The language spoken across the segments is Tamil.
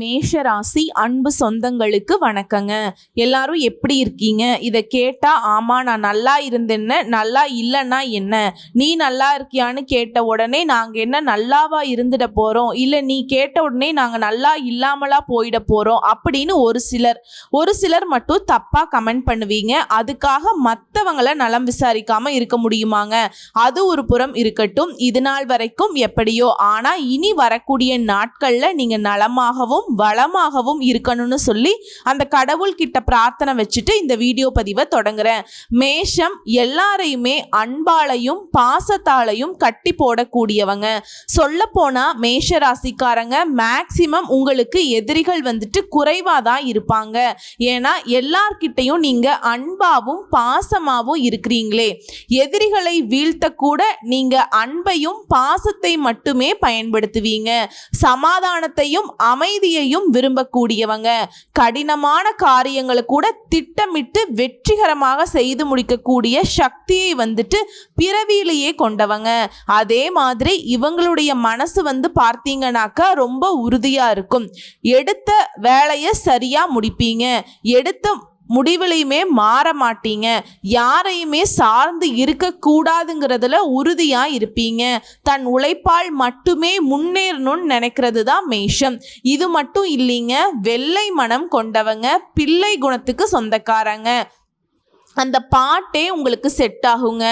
மேஷராசி அன்பு சொந்தங்களுக்கு வணக்கங்க. எல்லாரும் எப்படி இருக்கீங்க? இதை கேட்டா ஆமா நான் நல்லா இருந்தேன்னு நல்லா இல்லைன்னா என்ன? நீ நல்லா இருக்கியான்னு கேட்ட உடனே நாங்கள் என்ன நல்லாவா இருந்துட போகிறோம் இல்லை நீ கேட்ட உடனே நாங்கள் நல்லா இல்லாமலா போயிட போகிறோம் அப்படின்னு ஒரு சிலர். ஒரு சிலர் மட்டும் தப்பாக கமெண்ட் பண்ணுவீங்க. அதுக்காக மற்றவங்கள நலம் விசாரிக்காம இருக்க முடியுமாங்க? அது ஒரு புறம் இருக்கட்டும். இது நாள் வரைக்கும் எப்படியோ. ஆனால் இனி வரக்கூடிய நாட்களில் நீங்கள் நலமாகவும் வளமாகவும் இருக்கணும்னு சொல்லி அந்த கடவுள் கிட்ட பிரார்த்தனை வச்சுட்டு இந்த வீடியோ பதிவை தொடங்குறேன். மேஷம் எல்லாரையுமே அன்பாலையும் பாசத்தாலையும் கட்டி போடக்கூடியவங்க. சொல்ல போனா மேஷ ராசிக்காரங்க மேக்சிமம் உங்களுக்கு எதிரிகள் வந்துட்டு குறைவாக தான் இருப்பாங்க. ஏன்னா எல்லார்கிட்டையும் நீங்க அன்பாவும் பாசமாவும் இருக்கிறீங்களே. எதிரிகளை வீழ்த்த கூட நீங்க அன்பையும் பாசத்தை மட்டுமே பயன்படுத்துவீங்க. சமாதானத்தையும் அமைதியை வெற்றியையும் விரும்பக்கூடியவங்க. கடினமான காரியங்களை கூட திட்டமிட்டு வெற்றிகரமாக செய்து முடிக்கக்கூடிய சக்தியை வந்துட்டு பிறவியிலேயே கொண்டவங்க. அதே மாதிரி இவங்களுடைய மனசு வந்து பார்த்தீங்கன்னாக்கா ரொம்ப உறுதியாக இருக்கும். எடுத்த வேலையை சரியாக முடிப்பீங்க. எடுத்த முடிவுலையுமே மாற மாட்டீங்க. யாரையுமே சார்ந்து இருக்கக்கூடாதுங்கிறதுல உறுதியாக இருப்பீங்க. தன் உழைப்பால் மட்டுமே முன்னேறணும்னு நினைக்கிறது தான் மேஷம். இது மட்டும் இல்லைங்க வெள்ளை மனம் கொண்டவங்க பிள்ளை குணத்துக்கு சொந்தக்காரங்க. அந்த பாட்டே உங்களுக்கு செட் ஆகுங்க.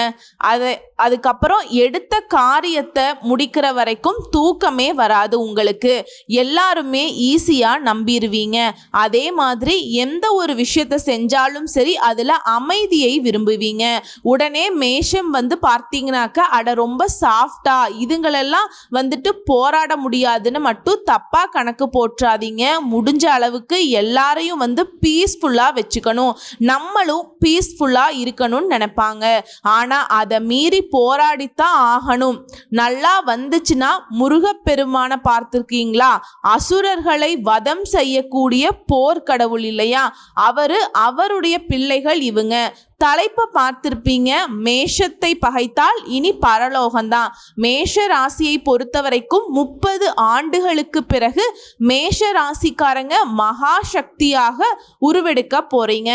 அதை அதுக்கப்புறம் எடுத்த காரியத்தை முடிக்கிற வரைக்கும் தூக்கமே வராது உங்களுக்கு. எல்லாருமே ஈஸியாக நம்பிடுவீங்க அதே மாதிரி எந்த ஒரு விஷயத்தை செஞ்சாலும் சரி அதில் அமைதியை விரும்புவீங்க. உடனே மேஷம் வந்து பார்த்தீங்கன்னாக்கா அட ரொம்ப சாஃப்டா இதுங்களெல்லாம் வந்துட்டு போராட முடியாதுன்னு மட்டும் தப்பாக கணக்கு போட்டுறாதீங்க முடிஞ்ச அளவுக்கு எல்லாரையும் வந்து பீஸ்ஃபுல்லாக வச்சுக்கணும். நம்மளும் பீஸ் பீஸ்ஃபுல்லாக இருக்கணும்னு நினைப்பாங்க. ஆனால் அதை மீறி போராடித்தான் ஆகணும். நல்லா வந்துச்சுன்னா முருகப்பெருமானை பார்த்துருக்கீங்களா? அசுரர்களை வதம் செய்யக்கூடிய போர்க்கடவுள் இல்லையா? அவரு அவருடைய பிள்ளைகள் இவங்க. தலைப்பை பார்த்திருப்பீங்க மேஷத்தை பகைத்தால் இனி பரலோகம்தான். மேஷ ராசியை பொறுத்த வரைக்கும் முப்பது ஆண்டுகளுக்கு பிறகு மேஷ ராசிக்காரங்க மகா சக்தியாக உருவெடுக்க போறீங்க.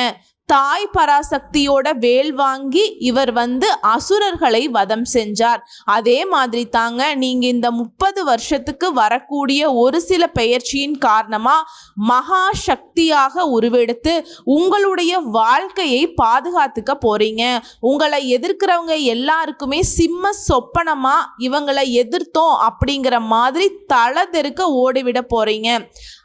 தாய் பராசக்தியோட வேல் வாங்கி இவர் வந்து அசுரர்களை வதம் செஞ்சார். அதே மாதிரி தாங்க நீங்க இந்த முப்பது வருஷத்துக்கு வரக்கூடிய ஒரு சில பெயர்ச்சியின் காரணமா மகா சக்தியாக உருவெடுத்து உங்களுடைய வாழ்க்கையை பாதுகாத்துக்க போறீங்க. உங்களை எதிர்க்கிறவங்க எல்லாருக்குமே சிம்ம சொப்பனமா இவங்களை எதிர்த்தோம் அப்படிங்கிற மாதிரி தலை தெருக்க ஓடிவிட போறீங்க.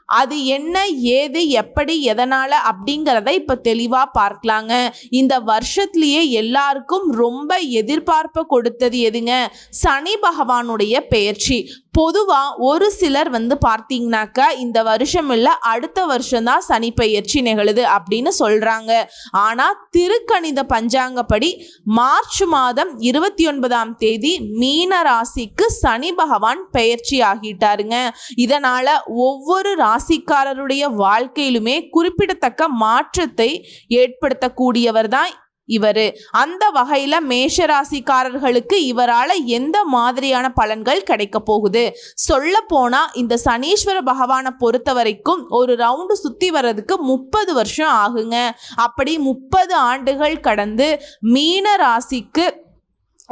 அது என்ன ஏது எப்படி எதனால் அப்படிங்கிறத இப்போ தெளிவாக பார்க்கலாங்க. இந்த வருஷத்துலேயே எல்லாருக்கும் ரொம்ப எதிர்பார்ப்பை கொடுத்தது எதுங்க? சனி பகவானுடைய பெயர்ச்சி. பொதுவாக ஒரு சிலர் வந்து பார்த்தீங்கன்னாக்கா இந்த வருஷம் இல்லை அடுத்த வருஷம்தான் சனி பெயர்ச்சி நிகழுது அப்படின்னு சொல்கிறாங்க ஆனால் திருக்கணித பஞ்சாங்கப்படி மார்ச் மாதம் இருபத்தி ஒன்பதாம் தேதி மீன ராசிக்கு சனி பகவான் பெயர்ச்சி ஆகிட்டாருங்க. இதனால் ஒவ்வொரு ராசிக்காரருடைய வாழ்க்கையிலுமே குறிப்பிடத்தக்க மாற்றத்தை ஏற்படுத்தக்கூடியவர் தான் இவர். அந்த வகையில் மேஷராசிக்காரர்களுக்கு இவரால் எந்த மாதிரியான பலன்கள் கிடைக்க போகுது? சொல்ல போனால் இந்த சனீஸ்வர பகவானை பொறுத்த வரைக்கும் ஒரு ரவுண்டு சுற்றி வர்றதுக்கு முப்பது வருஷம் ஆகுங்க. அப்படி முப்பது ஆண்டுகள் கடந்து மீன ராசிக்கு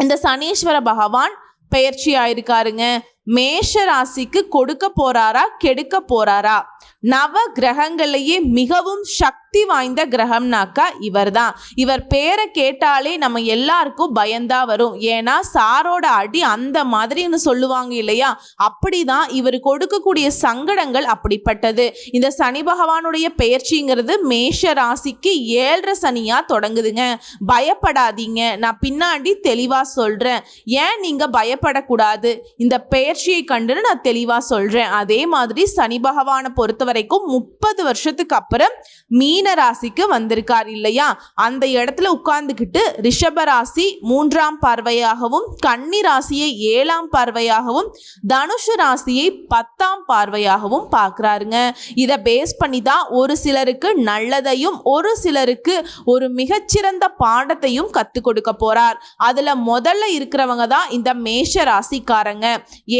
இந்த சனீஸ்வர பகவான் பெயர்ச்சி ஆயிருக்காருங்க மேஷ ராசிக்கு கொடுக்க போறாரா கெடுக்க போறாரா? நவ கிரகங்களையே மிகவும் சக்தி வாய்ந்த கிரகம்னாக்கா இவர் தான் இவர் பேரை கேட்டாலே நம்ம எல்லாருக்கும் பயந்தா வரும். ஏன்னா சாரோட அடி அந்த மாதிரின்னு சொல்லுவாங்க இல்லையா? அப்படிதான் இவர் கொடுக்கக்கூடிய சங்கடங்கள் அப்படிப்பட்டது. இந்த சனி பகவானுடைய பெயர்ச்சிங்கிறது மேஷ ராசிக்கு ஏழரை சனியா தொடங்குதுங்க. பயப்படாதீங்க. நான் பின்னாடி தெளிவா சொல்றேன். ஏன் நீங்க பயப்படக்கூடாது? இந்த முயற்சியை கண்டுன்னு நான் தெளிவாக சொல்கிறேன் அதே மாதிரி சனி பகவானை பொறுத்த வரைக்கும் முப்பது வருஷத்துக்கு அப்புறம் மீன ராசிக்கு வந்திருக்கார் இல்லையா? அந்த இடத்துல உட்கார்ந்துக்கிட்டு ரிஷப ராசி மூன்றாம் பார்வையாகவும் கன்னி ராசியை ஏழாம் பார்வையாகவும் தனுஷு ராசியை பத்தாம் பார்வையாகவும் பார்க்குறாருங்க. இதை பேஸ் பண்ணி தான் ஒரு சிலருக்கு நல்லதையும் ஒரு சிலருக்கு ஒரு மிகச்சிறந்த பாடத்தையும் கற்றுக் கொடுக்க போகிறார் அதில் முதல்ல இருக்கிறவங்க தான் இந்த மேஷ ராசிக்காரங்க.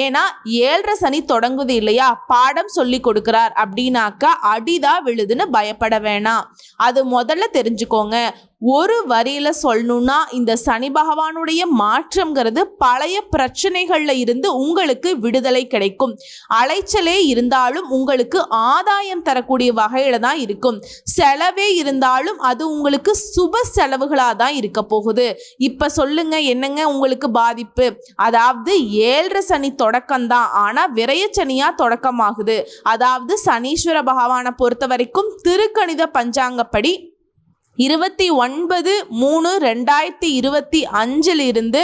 ஏன்னா ஏழரை சனி தொடங்குது இல்லையா? பாடம் சொல்லி கொடுக்கிறார் அப்படின்னாக்கா அடிதான் விழுதுன்னு பயப்பட வேணாம். அது முதல்ல தெரிஞ்சுக்கோங்க. ஒரு வரியில சொல்லணும்னா இந்த சனி பகவானுடைய மாற்றம்ங்கிறது பழைய பிரச்சனைகள்ல இருந்து உங்களுக்கு விடுதலை கிடைக்கும். அலைச்சலே இருந்தாலும் உங்களுக்கு ஆதாயம் தரக்கூடிய வகையில தான் இருக்கும். செலவே இருந்தாலும் அது உங்களுக்கு சுப செலவுகளா தான் இருக்க போகுது. இப்ப சொல்லுங்க என்னங்க உங்களுக்கு பாதிப்பு? அதாவது ஏழரை சனி தொடக்கம்தான் ஆனா விரயச்சனியா தொடக்கமாகுது. அதாவது சனீஸ்வர பகவானை பொறுத்த வரைக்கும் திருக்கணித பஞ்சாங்கப்படி இருபத்தி ஒன்பது மூணு ரெண்டாயிரத்தி இருபத்தி அஞ்சிலிருந்து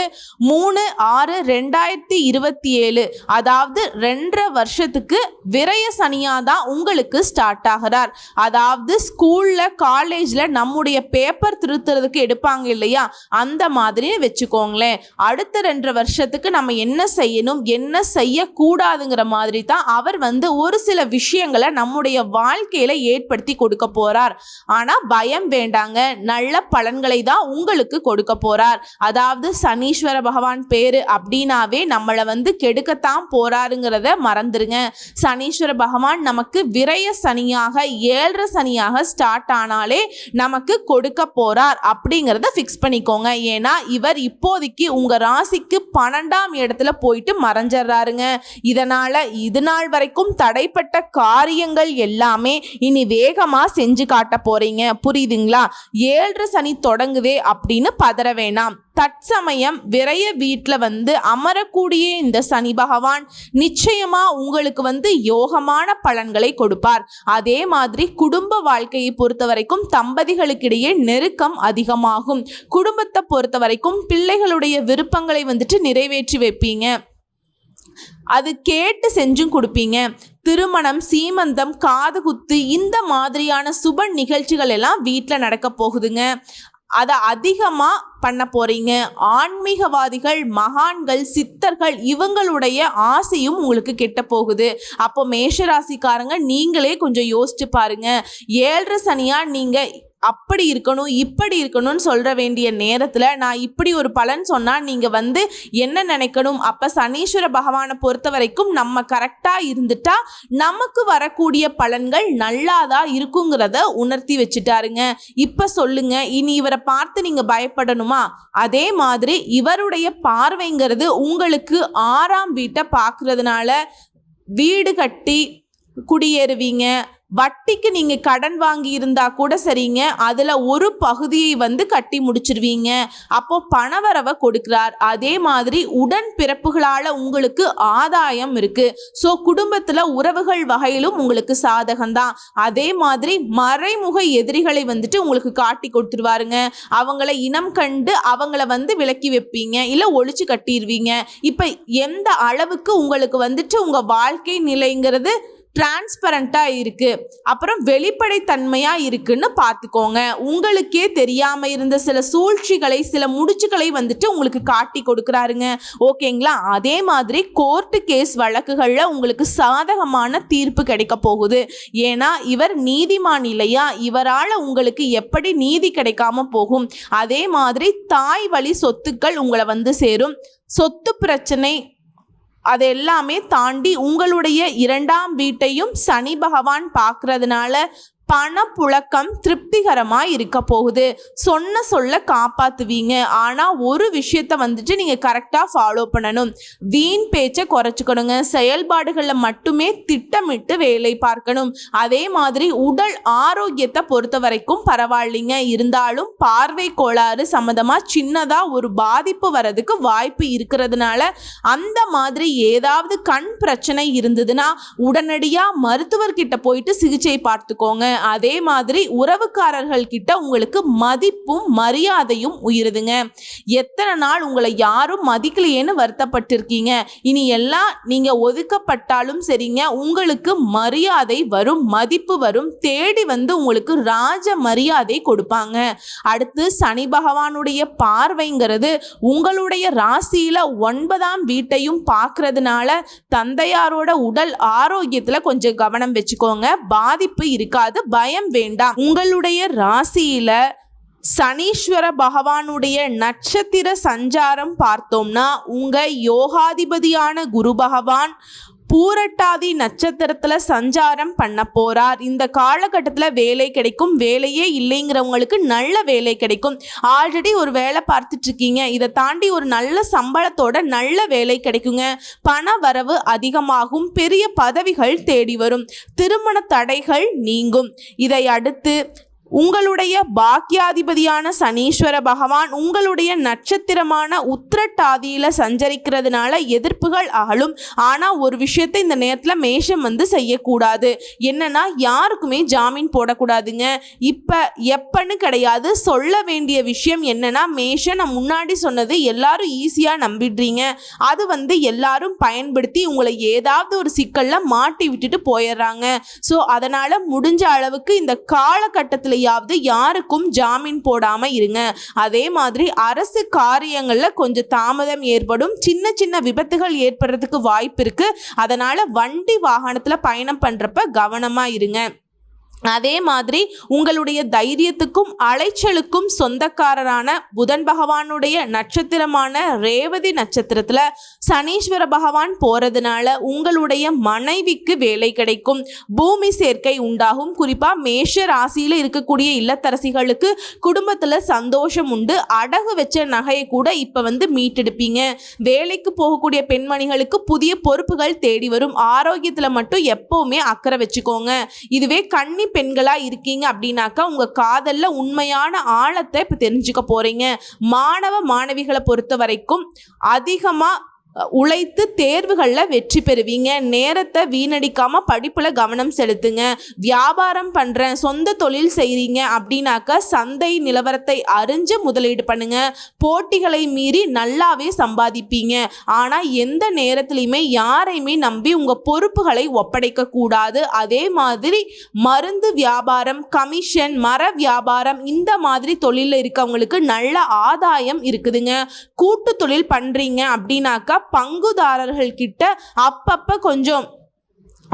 மூணு ஆறு ரெண்டாயிரத்தி இருபத்தி ஏழு. அதாவது ரெண்டரை வருஷத்துக்கு விரய சனியாக தான் உங்களுக்கு ஸ்டார்ட் ஆகிறார். அதாவது ஸ்கூலில் காலேஜில் நம்முடைய பேப்பர் திருத்துறதுக்கு எடுப்பாங்க இல்லையா? அந்த மாதிரி வச்சுக்கோங்களேன். அடுத்த ரெண்டரை வருஷத்துக்கு நம்ம என்ன செய்யணும் என்ன செய்யக்கூடாதுங்கிற மாதிரி தான் அவர் வந்து ஒரு சில விஷயங்களை நம்முடைய வாழ்க்கையில் ஏற்படுத்தி கொடுக்க போகிறார் ஆனால் பயம் வேண்டாம். வேண்டாங்க நல்ல பலன்களை தான் உங்களுக்கு கொடுக்க போறார். அதாவது சனீஸ்வர பகவான் பேரு அப்படின்னாவே நம்மளை வந்து கெடுக்கத்தான் போறாருங்கிறத மறந்துருங்க. சனீஸ்வர பகவான் நமக்கு விரைய சனியாக ஏழரை சனியாக ஸ்டார்ட் ஆனாலே நமக்கு கொடுக்க போறார் அப்படிங்கிறத ஃபிக்ஸ் பண்ணிக்கோங்க. ஏன்னா இவர் இப்போதைக்கு உங்க ராசிக்கு பன்னெண்டாம் இடத்துல போயிட்டு மறைஞ்சிடுறாருங்க இதனால இது நாள் வரைக்கும் தடைப்பட்ட காரியங்கள் எல்லாமே இனி வேகமா செஞ்சு காட்ட போறீங்க. புரியுதுங்களா? ஏழரை சனி தொடங்குதே அப்படின்னு பதற வேணாம். தற்சமயம் விரைய வீட்டில் வந்து அமரக்கூடிய இந்த சனி பகவான் நிச்சயமா உங்களுக்கு வந்து யோகமான பலன்களை கொடுப்பார். அதே மாதிரி குடும்ப வாழ்க்கையை பொறுத்த வரைக்கும் தம்பதிகளுக்கிடையே நெருக்கம் அதிகமாகும். குடும்பத்தை பொறுத்த வரைக்கும் பிள்ளைகளுடைய விருப்பங்களை வந்துட்டு நிறைவேற்றி வைப்பீங்க. அது கேட்டு செஞ்சும் கொடுப்பீங்க. திருமணம் சீமந்தம் காது குத்து இந்த மாதிரியான சுப நிகழ்ச்சிகள் எல்லாம் வீட்டில் நடக்க போகுதுங்க. அதை அதிகமாக பண்ண போகிறீங்க ஆன்மீகவாதிகள் மகான்கள் சித்தர்கள் இவங்களுடைய ஆசையும் உங்களுக்கு கெட்ட போகுது. அப்போ மேஷராசிக்காரங்க நீங்களே கொஞ்சம் யோசிச்சு பாருங்க. ஏழரை சனியாக நீங்கள் அப்படி இருக்கணும் இப்படி இருக்கணும்னு சொல்கிற வேண்டிய நேரத்தில் நான் இப்படி ஒரு பலன் சொன்னால் நீங்கள் வந்து என்ன நினைக்கணும்? அப்போ சனீஸ்வர பகவானை பொறுத்த வரைக்கும் நம்ம கரெக்டாக இருந்துட்டா நமக்கு வரக்கூடிய பலன்கள் நல்லாதான் இருக்குங்கிறத உணர்த்தி வச்சுட்டாருங்க. இப்போ சொல்லுங்க இனி இவரை பார்த்து நீங்கள் பயப்படணுமா? அதே மாதிரி இவருடைய பார்வைங்கிறது உங்களுக்கு ஆறாம் வீட்டை பார்க்கறதுனால வீடு கட்டி குடியேறுவீங்க வட்டிக்கு நீங்கள் கடன் வாங்கி இருந்தா கூட சரிங்க. அதில் ஒரு பகுதியை வந்து கட்டி முடிச்சிருவீங்க. அப்போ பணவரவை கொடுக்கிறார். அதே மாதிரி உடன் பிறப்புகளால் உங்களுக்கு ஆதாயம் இருக்கு. ஸோ குடும்பத்தில் உறவுகள் வகையிலும் உங்களுக்கு சாதகம்தான். அதே மாதிரி மறைமுக எதிரிகளை வந்துட்டு உங்களுக்கு காட்டி கொடுத்துருவாருங்க. அவங்கள இனம் கண்டு அவங்கள வந்து விலக்கி வைப்பீங்க. இல்லை ஒழிச்சு கட்டிடுவீங்க இப்போ எந்த அளவுக்கு உங்களுக்கு வந்துட்டு உங்கள் வாழ்க்கை நிலைங்கிறது டிரான்ஸ்பரண்ட்டாக இருக்குது அப்புறம் வெளிப்படைத்தன்மையாக இருக்குன்னு பார்த்துக்கோங்க. உங்களுக்கே தெரியாமல் இருந்த சில சூழ்ச்சிகளை சில முடிச்சுகளை வந்துட்டு உங்களுக்கு காட்டி கொடுக்குறாருங்க. ஓகேங்களா? அதே மாதிரி கோர்ட்டு கேஸ் வழக்குகளில் உங்களுக்கு சாதகமான தீர்ப்பு கிடைக்க போகுது. ஏன்னா இவர் நீதிமான் இல்லையா? இவரால் உங்களுக்கு எப்படி நீதி கிடைக்காம போகும்? அதே மாதிரி தாய் வழி சொத்துக்கள் உங்களை வந்து சேரும். சொத்து பிரச்சனை அது எல்லாமே தாண்டி உங்களுடைய இரண்டாம் வீட்டையும் சனி பகவான் பார்க்கறதுனால பணப்புழக்கம் திருப்திகரமாக இருக்க போகுது. சொன்ன சொல்ல காப்பாற்றுவீங்க ஆனால் ஒரு விஷயத்தை வந்துட்டு நீங்கள் கரெக்டாக ஃபாலோ பண்ணணும். வீண் பேச்சை குறைச்சிக்கணுங்க. செயல்பாடுகளில் மட்டுமே திட்டமிட்டு வேலை பார்க்கணும். அதே மாதிரி உடல் ஆரோக்கியத்தை பொறுத்த வரைக்கும் பரவாயில்லைங்க. இருந்தாலும் பார்வை கோளாறு சம்மந்தமாக சின்னதாக ஒரு பாதிப்பு வர்றதுக்கு வாய்ப்பு இருக்கிறதுனால அந்த மாதிரி ஏதாவது கண் பிரச்சனை இருந்ததுன்னா உடனடியாக மருத்துவர்கிட்ட போயிட்டு சிகிச்சை பார்த்துக்கோங்க. அதே மாதிரி உறவுக்காரர்கள் கிட்ட உங்களுக்கு மதிப்பும் மரியாதையும் உயிருதுங்க. எத்தனை நாள் உங்களை யாரும் மதிக்கலையேன்னு வருத்தப்பட்டிருக்கீங்க. இனி எல்லாம் நீங்க ஒதுக்கப்பட்டாலும் சரிங்க. உங்களுக்கு மரியாதை வரும் மதிப்பு வரும். தேடி வந்து உங்களுக்கு ராஜ மரியாதை கொடுப்பாங்க. அடுத்து சனி பகவானுடைய பார்வைங்கிறது உங்களுடைய ராசியில ஒன்பதாம் வீட்டையும் பார்க்கறதுனால தந்தையாரோட உடல் ஆரோக்கியத்துல கொஞ்சம் கவனம் வச்சுக்கோங்க. பாதிப்பு இருக்காது பயம் வேண்டாம் உங்களுடைய ராசியில சனீஸ்வர பகவானுடைய நட்சத்திர சஞ்சாரம் பார்த்தோம்னா உங்க யோகாதிபதியான குரு பகவான் பூரட்டாதி நட்சத்திரத்தில் சஞ்சாரம் பண்ண போகிறார் இந்த காலகட்டத்தில் வேலை கிடைக்கும். வேலையே இல்லைங்கிறவங்களுக்கு நல்ல வேலை கிடைக்கும். ஆல்ரெடி ஒரு வேலை பார்த்துட்ருக்கீங்க. இதை தாண்டி ஒரு நல்ல சம்பளத்தோட நல்ல வேலை கிடைக்குங்க. பண வரவு அதிகமாகும். பெரிய பதவிகள் தேடி வரும். திருமண தடைகள் நீங்கும். இதை அடுத்து உங்களுடைய பாக்கியாதிபதியான சனீஸ்வர பகவான் உங்களுடைய நட்சத்திரமான உத்திரட்டாதியில் சஞ்சரிக்கிறதுனால எதிர்ப்புகள் அகலும். ஆனால் ஒரு விஷயத்தை இந்த நேரத்தில் மேஷம் வந்து செய்யக்கூடாது. என்னன்னா யாருக்குமே ஜாமீன் போடக்கூடாதுங்க. இப்போ எப்பன்னு கிடையாது. சொல்ல வேண்டிய விஷயம் என்னன்னா மேஷம் நான் முன்னாடி சொன்னது எல்லாரும் ஈஸியாக நம்பிடுறீங்க. அது வந்து எல்லாரும் பயன்படுத்தி உங்களை ஏதாவது ஒரு சிக்கலில் மாட்டி விட்டுட்டு போயிடுறாங்க. ஸோ அதனால் முடிஞ்ச அளவுக்கு இந்த காலகட்டத்தில் எப்படியாவது யாருக்கும் ஜாமீன் போடாம இருங்க. அதே மாதிரி அரசு காரியங்கள்ல கொஞ்சம் தாமதம் ஏற்படும். சின்ன சின்ன விபத்துகள் ஏற்படுறதுக்கு வாய்ப்பு இருக்கு. அதனால வண்டி வாகனத்துல பயணம் பண்றப்ப கவனமா இருங்க. அதே மாதிரி உங்களுடைய தைரியத்துக்கும் அலைச்சலுக்கும் சொந்தக்காரரான புதன் பகவானுடைய நட்சத்திரமான ரேவதி நட்சத்திரத்தில் சனீஸ்வர பகவான் போகிறதுனால உங்களுடைய மனைவிக்கு வேலை கிடைக்கும். பூமி சேர்க்கை உண்டாகும். குறிப்பாக மேஷ ராசியில் இருக்கக்கூடிய இல்லத்தரசிகளுக்கு குடும்பத்தில் சந்தோஷம் உண்டு. அடகு வச்ச நகையை கூட இப்போ வந்து மீட்டெடுப்பீங்க. வேலைக்கு போகக்கூடிய பெண்மணிகளுக்கு புதிய பொறுப்புகள் தேடி வரும். ஆரோக்கியத்தில் மட்டும் எப்போவுமே அக்கறை வச்சுக்கோங்க. இதுவே கன்னி பெண்களா இருக்கீங்க அப்படின்னாக்கா உங்க காதல்ல உண்மையான ஆழத்தை இப்ப தெரிஞ்சுக்க போறீங்க. மாணவ மாணவிகளை பொறுத்த வரைக்கும் அதிகமா உழைத்து தேர்வுகளில் வெற்றி பெறுவீங்க. நேரத்தை வீணடிக்காமல் படிப்பில் கவனம் செலுத்துங்க. வியாபாரம் பண்ணுறேன் சொந்த தொழில் செய்கிறீங்க அப்படின்னாக்கா சந்தை நிலவரத்தை அறிஞ்சு முதலீடு பண்ணுங்க. போட்டிகளை மீறி நல்லாவே சம்பாதிப்பீங்க. ஆனால் எந்த நேரத்துலையுமே யாரையுமே நம்பி உங்கள் பொறுப்புகளை ஒப்படைக்க கூடாது. அதே மாதிரி மருந்து வியாபாரம் கமிஷன் மர வியாபாரம் இந்த மாதிரி தொழிலில் இருக்கவங்களுக்கு நல்ல ஆதாயம் இருக்குதுங்க. கூட்டு தொழில் பண்ணுறீங்க அப்படின்னாக்கா பங்குதாரர்கள் கிட்ட அப்பப்ப கொஞ்சம்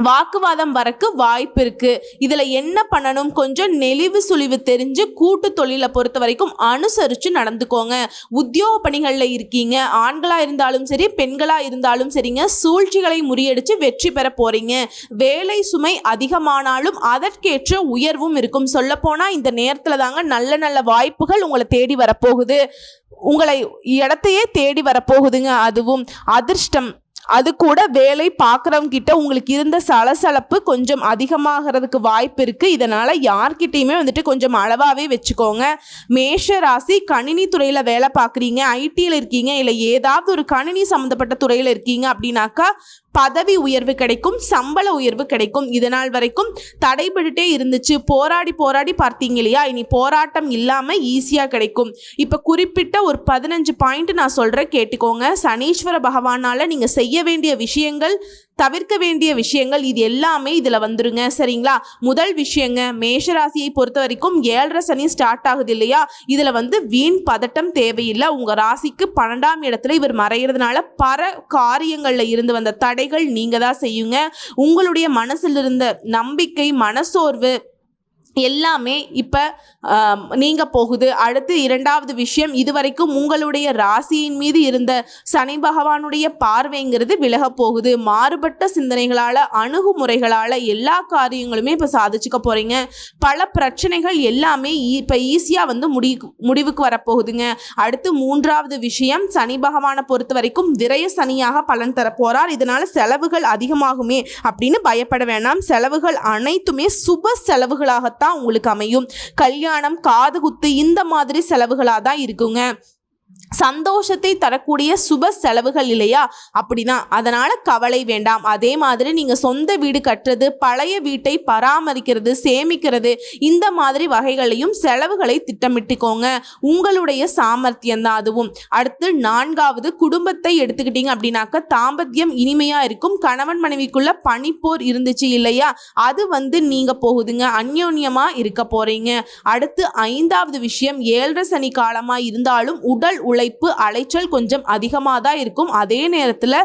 வாக்குவாதம் வரக்கு வாய்ப்பு இருக்கு. இதுல என்ன பண்ணணும்? கொஞ்சம் நெளிவு சுழிவு தெரிஞ்சு கூட்டு தொழிலை பொறுத்த வரைக்கும் அனுசரிச்சு நடந்துக்கோங்க. உத்தியோக பணிகள்ல இருக்கீங்க. ஆண்களா இருந்தாலும் சரி பெண்களா இருந்தாலும் சரிங்க. சூழ்ச்சிகளை முறியடிச்சு வெற்றி பெற போறீங்க. வேலை சுமை அதிகமானாலும் அதற்கேற்ற உயர்வும் இருக்கும். சொல்லப்போனா இந்த நேரத்துல தாங்க நல்ல நல்ல வாய்ப்புகள் உங்களை தேடி வரப்போகுது. உங்களை இடத்தையே தேடி வரப்போகுதுங்க. அதுவும் அதிர்ஷ்டம். அது கூட வேலை பார்க்குறவங்க கிட்ட உங்களுக்கு இருந்த சலசலப்பு கொஞ்சம் அதிகமாகிறதுக்கு வாய்ப்பு இருக்குது இதனால் யார்கிட்டையுமே வந்துட்டு கொஞ்சம் அளவாகவே வச்சுக்கோங்க. மேஷ ராசி கணினி துறையில் வேலை பார்க்குறீங்க. ஐடியில் இருக்கீங்க. இல்லை ஏதாவது ஒரு கணினி சம்மந்தப்பட்ட துறையில் இருக்கீங்க அப்படின்னாக்கா பதவி உயர்வு கிடைக்கும் சம்பள உயர்வு கிடைக்கும். இது நாள் வரைக்கும் தடைபட்டுட்டே இருந்துச்சு. போராடி போராடி பார்த்தீங்க இல்லையா? இனி போராட்டம் இல்லாமல் ஈஸியாக கிடைக்கும். இப்போ குறிப்பிட்ட ஒரு பதினஞ்சு பாயிண்ட் நான் சொல்கிறேன் கேட்டுக்கோங்க. சனீஸ்வர பகவானால் நீங்கள் செய்ய வேண்டிய விஷயங்கள் தவிர்க்க வேண்டிய விஷயங்கள் இது எல்லாமே இதில் வந்துருங்க சரிங்களா? முதல் விஷயங்க மேஷராசியை பொறுத்த வரைக்கும் ஏழரை சனி ஸ்டார்ட் ஆகுது இல்லையா? இதில் வந்து வீண் பதட்டம் தேவையில்லை. உங்கள் ராசிக்கு பன்னெண்டாம் இடத்துல இவர் மறைகிறதுனால பல காரியங்களில் இருந்து வந்த தடைகள் நீங்கள் தான் செய்யுங்க. உங்களுடைய மனசில் இருந்த நம்பிக்கை மனசோர்வு எல்லாமே இப்போ நீங்க போகுது. அடுத்து இரண்டாவது விஷயம் இதுவரைக்கும் உங்களுடைய ராசியின் மீது இருந்த சனி பகவானுடைய பார்வைங்கிறது விலக போகுது. மாறுபட்ட சிந்தனைகளால் அணுகுமுறைகளால் எல்லா காரியங்களுமே இப்போ சாதிச்சுக்க போகிறீங்க பல பிரச்சனைகள் எல்லாமே இப்போ ஈஸியாக வந்து முடி முடிவுக்கு வரப்போகுதுங்க அடுத்து மூன்றாவது விஷயம் சனி பகவானை பொறுத்த வரைக்கும் விரய சனியாக பலன் தரப்போகிறார் இதனால் செலவுகள் அதிகமாகுமே அப்படின்னு பயப்பட வேண்டாம் செலவுகள் அனைத்துமே சுப செலவுகளாகத்தான் உங்களுக்கு அமையும். கல்யாணம் காது குத்து இந்த மாதிரி செலவுகளாக தான் இருக்குங்க. சந்தோஷத்தை தரக்கூடிய சுப செலவுகள் இல்லையா? அப்படிதான் அதனால கவலை வேண்டாம். அதே மாதிரி நீங்க சொந்த வீடு கட்டுறது பழைய வீட்டை பராமரிக்கிறது சேமிக்கிறது இந்த மாதிரி வகைகளையும் செலவுகளை திட்டமிட்டுக்கோங்க. உங்களுடைய சாமர்த்தியம் தான் அதுவும். அடுத்து நான்காவது குடும்பத்தை எடுத்துக்கிட்டீங்க அப்படின்னாக்க தாம்பத்தியம் இனிமையா இருக்கும். கணவன் மனைவிக்குள்ள பனிப்போர் இருந்துச்சு இல்லையா? அது வந்து நீங்க போகுதுங்க. அந்யோன்யமா இருக்க போறீங்க. அடுத்து ஐந்தாவது விஷயம் ஏழரை சனி காலமா இருந்தாலும் உடல் உழைப்பு அலைச்சல் கொஞ்சம் அதிகமாக தான் இருக்கும். அதே நேரத்தில்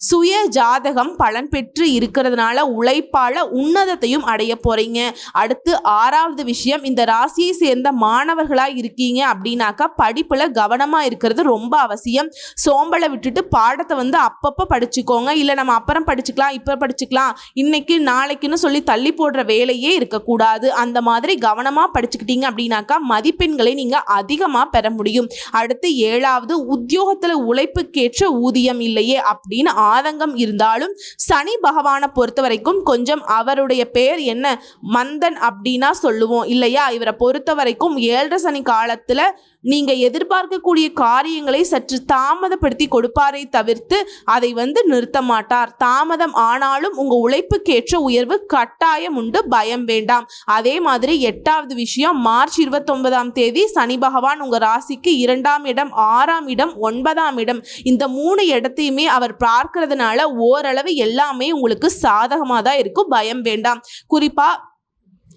சுய ஜாதகம் பலன் பெற்று இருக்கிறதுனால உழைப்பால உன்னதத்தையும் அடைய போறீங்க. அடுத்து ஆறாவது விஷயம் இந்த ராசியை சேர்ந்த மாணவர்களா இருக்கீங்க அப்படின்னாக்கா படிப்புல கவனமா இருக்கிறது ரொம்ப அவசியம். சோம்பலை விட்டுட்டு பாடத்தை வந்து அப்பப்போ படிச்சுக்கோங்க. இல்லை நம்ம அப்புறம் படிச்சுக்கலாம் இப்போ படிச்சுக்கலாம் இன்னைக்கு நாளைக்குன்னு சொல்லி தள்ளி போடுற வேலையே இருக்கக்கூடாது. அந்த மாதிரி கவனமாக படிச்சுக்கிட்டீங்க அப்படின்னாக்கா மதிப்பெண்களை நீங்கள் அதிகமாக பெற முடியும். அடுத்து ஏழாவது உத்தியோகத்தில் உழைப்புக்கேற்ற ஊதியம் இல்லையே அப்படின்னு ஆதங்கம் இருந்தாலும் சனி பகவானை பொறுத்த வரைக்கும் கொஞ்சம் அவருடைய பேர் என்ன? மந்தன் அப்படின்னா சொல்லுவோம் இல்லையா? இவரை பொறுத்த வரைக்கும் ஏழரை சனி காலத்தில் நீங்கள் எதிர்பார்க்கக்கூடிய காரியங்களை சற்று தாமதப்படுத்தி கொடுப்பாரை தவிர்த்து அதை வந்து நிறுத்த மாட்டார். தாமதம் ஆனாலும் உங்கள் உழைப்புக்கேற்ற உயர்வு கட்டாயம் உண்டு பயம் வேண்டாம். அதே மாதிரி எட்டாவது விஷயம் மார்ச் இருபத்தொன்பதாம் தேதி சனி பகவான் உங்கள் ராசிக்கு இரண்டாம் இடம் ஆறாம் இடம் ஒன்பதாம் இடம். இந்த மூணு இடத்தையுமே அவர் பார்க்க பார்க்கறதுனால ஓரளவு எல்லாமே உங்களுக்கு சாதகமாக தான் இருக்கும். பயம் வேண்டாம். குறிப்பாக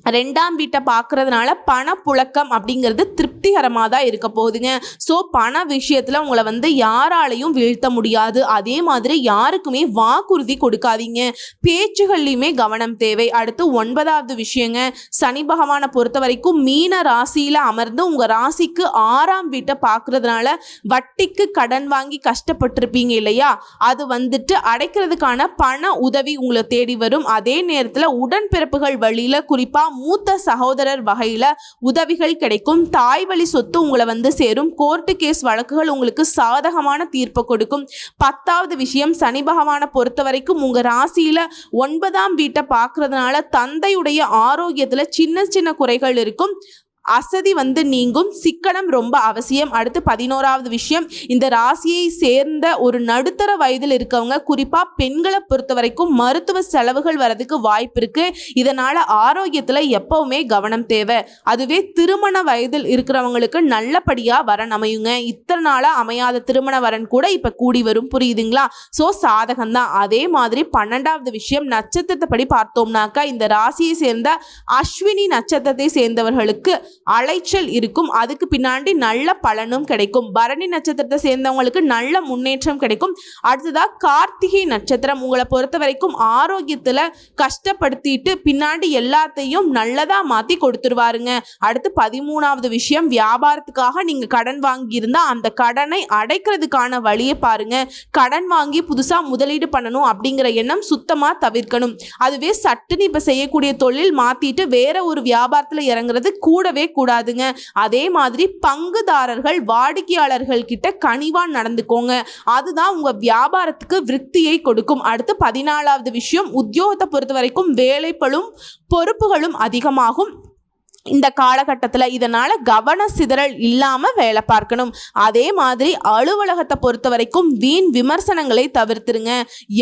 ரெண்டாம் வீட்டை பார்க்கறதுனால பணப்புழக்கம் அப்படிங்கிறது திருப்திகரமாக தான் இருக்க போகுதுங்க. ஸோ பண விஷயத்தில் உங்களை வந்து யாராலையும் வீழ்த்த முடியாது. அதே மாதிரி யாருக்குமே வாக்குறுதி கொடுக்காதீங்க. பேச்சுகள்லையுமே கவனம் தேவை. அடுத்து ஒன்பதாவது விஷயங்க. சனி பகவானை பொறுத்த வரைக்கும் மீன ராசியில் அமர்ந்து உங்கள் ராசிக்கு ஆறாம் வீட்டை பார்க்கறதுனால வட்டிக்கு கடன் வாங்கி கஷ்டப்பட்டிருப்பீங்க இல்லையா? அது வந்துட்டு அடைக்கிறதுக்கான பண உதவி உங்களை தேடி வரும். அதே நேரத்தில் உடன்பிறப்புகள் வழியில் குறிப்பாக மூத்த சகோதரர் வகையில் உதவிகள் கிடைக்கும். தாய் வழி சொத்து உங்களை வந்து சேரும். கோர்ட்டு கேஸ் வழக்குகள் உங்களுக்கு சாதகமான தீர்ப்பை கொடுக்கும். பத்தாவது விஷயம் சனி பகவானை பொறுத்த வரைக்கும் உங்கள் ராசியில் ஒன்பதாம் வீட்டை பார்க்கறதுனால தந்தையுடைய ஆரோக்கியத்தில் சின்ன சின்ன குறைகள் இருக்கும். அசதி வந்து நீங்கும். சிக்கனம் ரொம்ப அவசியம். அடுத்து பதினோராவது விஷயம். இந்த ராசியை சேர்ந்த ஒரு நடுத்தர வயதில் இருக்கவங்க குறிப்பாக பெண்களை பொறுத்த வரைக்கும் மருத்துவ செலவுகள் வரதுக்கு வாய்ப்பு இருக்கு. இதனால ஆரோக்கியத்தில் எப்பவுமே கவனம் தேவை. அதுவே திருமண வயதில் இருக்கிறவங்களுக்கு நல்லபடியாக வரன் அமையுங்க. இத்தனை நாளாக அமையாத திருமண வரன் கூட இப்போ கூடி வரும். புரியுதுங்களா? ஸோ சாதகம் தான் அதே மாதிரி பன்னெண்டாவது விஷயம். நட்சத்திரத்தை படி பார்த்தோம்னாக்கா இந்த ராசியை சேர்ந்த அஸ்வினி நட்சத்திரத்தை சேர்ந்தவர்களுக்கு அலைச்சல் இருக்கும். அதுக்கு பின்னாடி நல்ல பலனும் கிடைக்கும். பரணி நட்சத்திரத்தை சேர்ந்தவங்களுக்கு நல்ல முன்னேற்றம் கிடைக்கும். அடுத்ததாக கார்த்திகை நட்சத்திரம். உங்களை பொறுத்த வரைக்கும் ஆரோக்கியத்தில் கஷ்டப்படுத்திட்டு பின்னாடி எல்லாத்தையும் நல்லதாக மாற்றி கொடுத்துருவாருங்க. அடுத்து பதிமூணாவது விஷயம் வியாபாரத்துக்காக நீங்கள் கடன் வாங்கியிருந்தால் அந்த கடனை அடைக்கிறதுக்கான வழியை பாருங்க. கடன் வாங்கி புதுசாக முதலீடு பண்ணணும் அப்படிங்கிற எண்ணம் சுத்தமாக தவிர்க்கணும். அதுவே சட்டுன்னு இப்போ செய்யக்கூடிய தொழில் மாற்றிட்டு வேற ஒரு வியாபாரத்தில் இறங்குறது கூடவே கூடாதுங்க. அதே மாதிரி பங்குதாரர்கள் வாடிக்கையாளர்கள் கிட்ட கனிவா நடந்துக்கோங்க. அதுதான் உங்க வியாபாரத்துக்கு விருத்தியை கொடுக்கும். அடுத்து பதினாலாவது விஷயம் உத்தியோகத்தை பொறுத்த வரைக்கும் வேலைப்பளும் பொறுப்புகளும் அதிகமாகும். இந்த காலகட்டத்தில் இதனால் கவன சிதறல் இல்லாமல் வேலை பார்க்கணும். அதே மாதிரி அலுவலகத்தை பொறுத்த வரைக்கும் வீண் விமர்சனங்களை தவிர்த்துருங்க.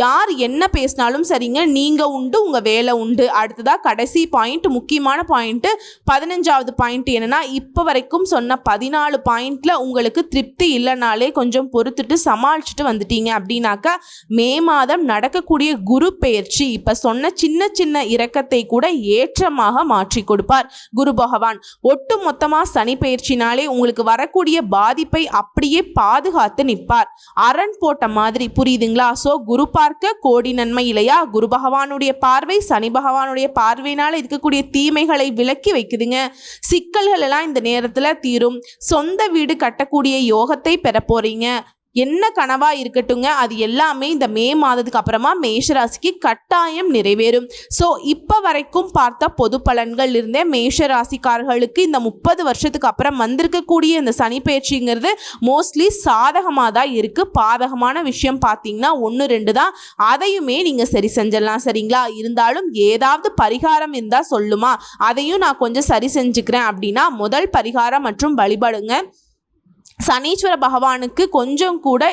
யார் என்ன பேசினாலும் சரிங்க நீங்கள் உண்டு உங்கள் வேலை உண்டு. அடுத்ததாக கடைசி பாயிண்ட் முக்கியமான பாயிண்ட்டு பதினஞ்சாவது பாயிண்ட் என்னன்னா இப்போ வரைக்கும் சொன்ன பதினாலு பாயிண்டில் உங்களுக்கு திருப்தி இல்லைனாலே கொஞ்சம் பொறுத்துட்டு சமாளிச்சுட்டு வந்துட்டீங்க அப்படின்னாக்கா மே மாதம் நடக்கக்கூடிய குரு பெயர்ச்சி இப்போ சொன்ன சின்ன சின்ன இறக்கத்தை கூட ஏற்றமாக மாற்றி கொடுப்பார். குரு பகவான். ஒட்டு மொத்தமா சனி பெயர்ச்சினாலே உங்களுக்கு வரக்கூடிய பாதிப்பை அப்படியே பாதுகாத்து நிற்பார். அரண் போட்ட மாதிரி புரியுதுங்களா? ஸோ குரு பார்க்க கோடி நன்மை இல்லையா? குரு பகவானுடைய பார்வை சனி பகவானுடைய பார்வையினால இருக்கக்கூடிய தீமைகளை விலக்கி வைக்குதுங்க. சிக்கல்கள் எல்லாம் இந்த நேரத்தில் தீரும். சொந்த வீடு கட்டக்கூடிய யோகத்தை பெற போறீங்க என்ன கனவா இருக்கட்டுங்க அது எல்லாமே இந்த மே மாதத்துக்கு அப்புறமா மேஷராசிக்கு கட்டாயம் நிறைவேறும். ஸோ இப்போ வரைக்கும் பார்த்த பொது பலன்கள் இருந்தே மேஷ ராசிக்காரர்களுக்கு இந்த முப்பது வருஷத்துக்கு அப்புறம் வந்திருக்கக்கூடிய இந்த சனி பயிற்சிங்கிறது மோஸ்ட்லி சாதகமாக தான் இருக்குது பாதகமான விஷயம் பார்த்தீங்கன்னா ஒன்று ரெண்டு தான். அதையுமே நீங்கள் சரி செஞ்சிடலாம் சரிங்களா? இருந்தாலும் ஏதாவது பரிகாரம் இருந்தால் சொல்லுமா? அதையும் நான் கொஞ்சம் சரி செஞ்சுக்கிறேன் அப்படின்னா முதல் பரிகாரம் மற்றும் வழிபாடுங்க. சனீஸ்வர பகவானுக்கு கொஞ்சம் கூட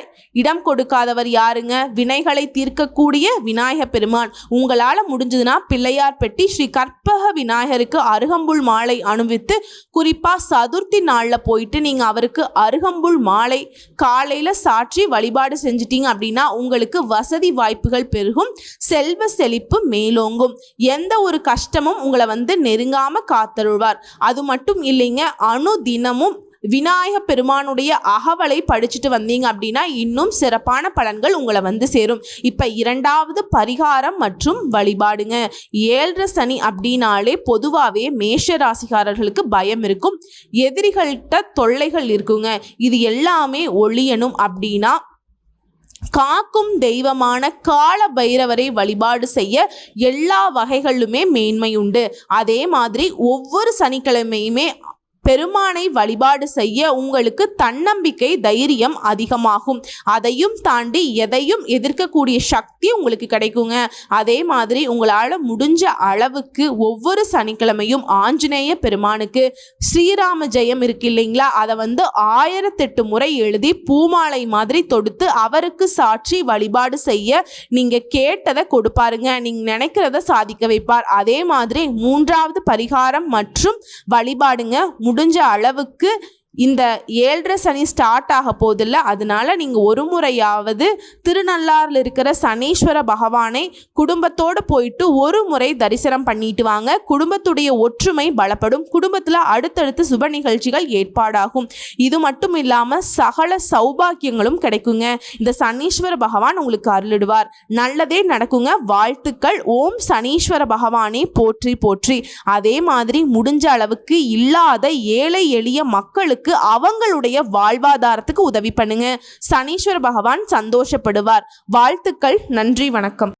இடம் கொடுக்காதவர் யாருங்க? வினைகளை தீர்க்கக்கூடிய விநாயக பெருமான். உங்களால் முடிஞ்சதுன்னா பிள்ளையார் பெட்டி ஸ்ரீ கற்பக விநாயகருக்கு அருகம்புல் மாலை அணிவித்து குறிப்பாக சதுர்த்தி நாளில் போயிட்டு நீங்கள் அவருக்கு அருகம்புல் மாலை காலையில் சாற்றி வழிபாடு செஞ்சிட்டீங்க அப்படின்னா உங்களுக்கு வசதி வாய்ப்புகள் பெருகும். செல்வ செழிப்பு மேலோங்கும். எந்த ஒரு கஷ்டமும் உங்களை வந்து நெருங்காமல் காத்தருள்வார். அது மட்டும் இல்லைங்க அணு தினமும் விநாயக பெருமானுடைய அகவலை படிச்சுட்டு வந்தீங்க அப்படின்னா இன்னும் சிறப்பான பலன்கள் உங்களை வந்து சேரும். இப்போ இரண்டாவது பரிகாரம் மற்றும் வழிபாடுங்க. ஏழரை சனி அப்படின்னாலே பொதுவாகவே மேஷ ராசிக்காரர்களுக்கு பயம் இருக்கும். எதிரிகள்கிட்ட தொல்லைகள் இருக்குங்க. இது எல்லாமே ஒழியணும் அப்படின்னா காக்கும் தெய்வமான கால பைரவரை வழிபாடு செய்ய எல்லா வகைகளிலுமே மேன்மை உண்டு. அதே மாதிரி ஒவ்வொரு சனிக்கிழமையுமே பெருமானை வழிபாடு செய்ய உங்களுக்கு தன்னம்பிக்கை தைரியம் அதிகமாகும். அதையும் தாண்டி எதையும் எதிர்க்கக்கூடிய சக்தி உங்களுக்கு கிடைக்குங்க. அதே மாதிரி உங்களால் முடிஞ்ச அளவுக்கு ஒவ்வொரு சனிக்கிழமையும் ஆஞ்சநேய பெருமானுக்கு ஸ்ரீராம ஜெயம் இருக்கு இல்லைங்களா? அதை வந்து ஆயிரத்தெட்டு முறை எழுதி பூமாலை மாதிரி தொடுத்து அவருக்கு சாட்சி வழிபாடு செய்ய நீங்கள் கேட்டதை கொடுப்பாருங்க. நீங்கள் நினைக்கிறத சாதிக்க வைப்பார். அதே மாதிரி மூன்றாவது பரிகாரம் மற்றும் வழிபாடுங்க. முடிஞ்ச அளவுக்கு இந்த ஏழரை சனி ஸ்டார்ட் ஆக போதில்ல அதனால நீங்கள் ஒரு முறையாவது திருநள்ளாறில் இருக்கிற சனீஸ்வர பகவானை குடும்பத்தோடு போயிட்டு ஒரு முறை தரிசனம் பண்ணிட்டு வாங்க. குடும்பத்துடைய ஒற்றுமை பலப்படும். குடும்பத்தில் அடுத்தடுத்து சுப நிகழ்ச்சிகள் ஏற்பாடாகும். இது மட்டும் இல்லாமல் சகல சௌபாக்கியங்களும் கிடைக்குங்க. இந்த சனீஸ்வர பகவான் உங்களுக்கு அருளிடுவார். நல்லதே நடக்குங்க. வாழ்த்துக்கள். ஓம் சனீஸ்வர பகவானே போற்றி போற்றி. அதே மாதிரி முடிஞ்ச அளவுக்கு இல்லாத ஏழை எளிய மக்களுக்கு மக்களுக்கு அவங்களுடைய வாழ்வாதாரத்துக்கு உதவி பண்ணுங்க. சனீஸ்வர பகவான் சந்தோஷப்படுவார். வாழ்த்துக்கள். நன்றி. வணக்கம்.